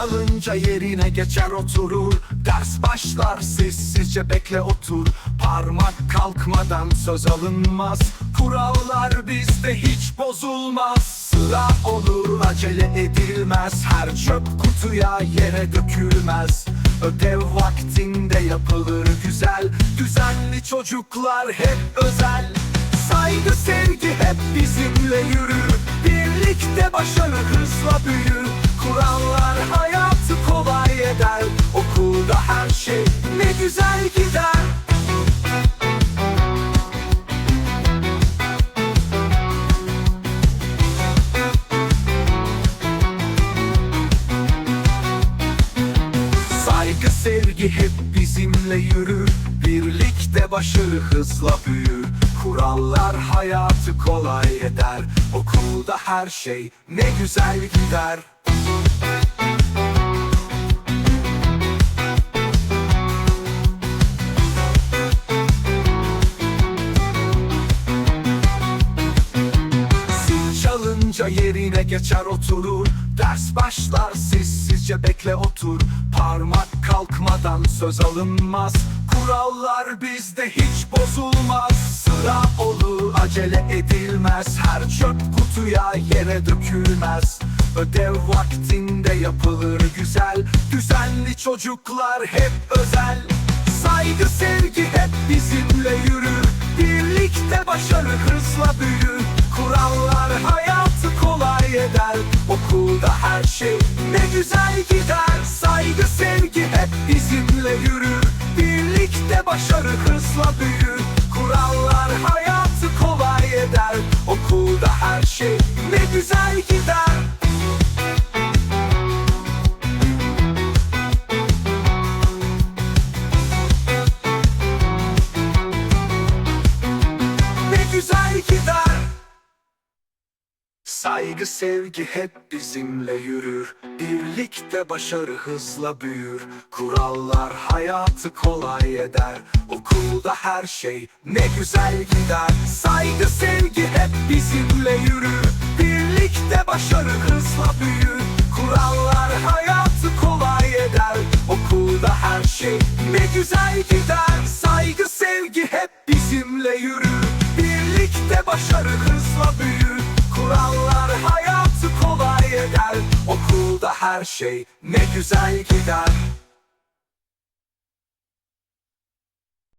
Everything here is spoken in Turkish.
çalınca yerine geçer oturur. Ders başlar sessizce bekle otur. Parmak kalkmadan söz alınmaz. Kurallar bizde hiç bozulmaz. Sıra olur acele edilmez. Her çöp kutuya yere dökülmez. Ödev vaktinde yapılır güzel. Düzenli çocuklar hep özel. Saygı sevgi hep bizimle yürür. Birlikte başarı hızla büyür Saygı sevgi hep bizimle yürür Birlikte başarı hızla büyür. Kurallar hayatı kolay eder. Okulda her şey ne güzel gider çalınca yerine geçer oturur. Ders başlar sessizce bekle otur. Parmak kalkmadan söz alınmaz. Kurallar bizde hiç bozulmaz. Sıra olur acele edilmez. Her çöp kutuya yere dökülmez. Ödev vaktinde yapılır güzel. Düzenli çocuklar hep özel. Saygı sevgi hep bizimle yürür. Birlikte başarı hızla büyür hızla Saygı sevgi hep bizimle yürür. Birlikte başarı hızla büyür. Kurallar hayatı kolay eder. Okulda her şey ne güzel gider. Saygı sevgi hep bizimle yürür. Birlikte başarı hızla büyür. Kurallar hayatı kolay eder. Okulda her şey ne güzel gider her şey. Ne güzel gider